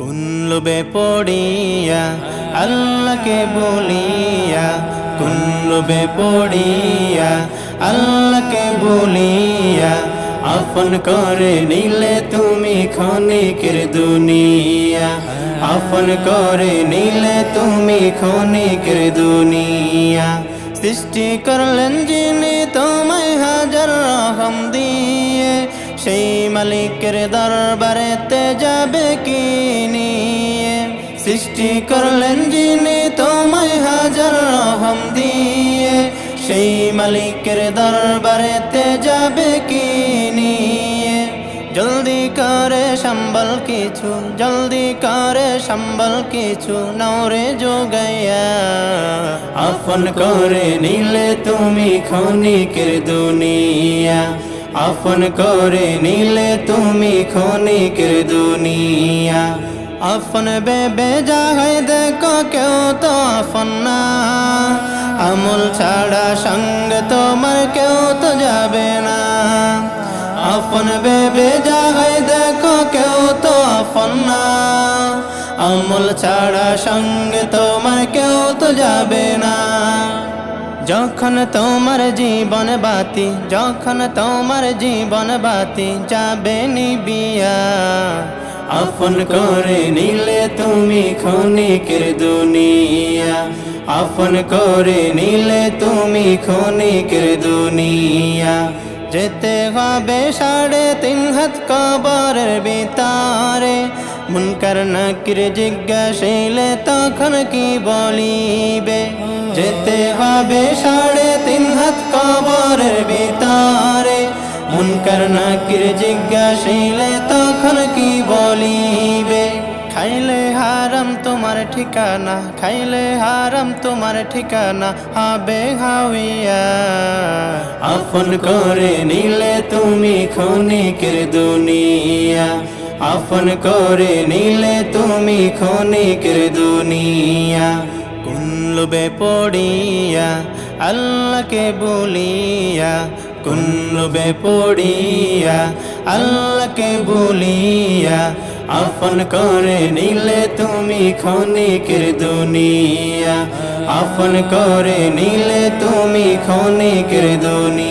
কুল্লুবে পড়িয়া, আল্লাহকে বলিয়া, কুল্লুবে পড়িয়া, আল্লাহকে বলিয়া, আপন করে নিলে তুমি ক্ষণিকের দুনিয়া। আপন করে নিলে তুমি ক্ষণিকের দুনিয়া। সৃষ্টি করলেন যিনি তোমায় হাজার রহম দিয়ে, সেই মালিকের দরবারেতে যাবে কি সৃষ্টি করলেন যিনি তোমায় হাজার রহম দিয়ে, সেই মালিকের দরবারেতে যাবে কি নিয়ে? জলদি করে সম্বল কিছু, জলদি করে সম্বল কিছু নৌরে যোগাইয়া আপন করে নিলে তুমি ক্ষণিকের দুনিয়া। আপন করে নিলে তুমি ক্ষণিকের দুনিয়া। আপন বেবে যাহাই দেখো কেউ তো আপন না। আমল ছাড়া সঙ্গ তোমার কেউ তো যাবে না। আপন বেবে যাহাই দেখো কেউ তো আপন না। আমল ছাড়া সঙ্গে তোমার কেউ তো যাবে না। যখন তোমার জীবন বাতি, যখন তোমার জীবন বাতি যাবে নিবিয়া। আপন করে নিলে তুমি ক্ষণিকের দুনিয়া। আপন করে নিলে তুমি ক্ষণিকের দুনিয়া। যেতে হবে সাড়ে তিন হাত কবরের বিতারে মুনকার নাকির জিজ্ঞাসিলে তখন কি বলিবে? যেতে হবে সাড়ে তিন হাত কবরের বিতারে মুনকার নাকির জিজ্ঞাসিলে তখন কি বলিবে? খাইলে হারাম তোমার ঠিকানা, খাইলে হারাম তোমার ঠিকানা, হাবে হাওয়া। আপন করে নিলে তুমি ক্ষণিকের দুনিয়া। আপন করে নিলে তুমি ক্ষণিকের দুনিয়া। কুল্লুবে পড়িয়া, আল্লাহকে বলিয়া কুল্লুবে পড়িয়া, আল্লাহকে বলিয়া আপন করে নিলে তুমি ক্ষণিকের দুনিয়া। আপন করে নিলে তুমি ক্ষণিকের দুনিয়া।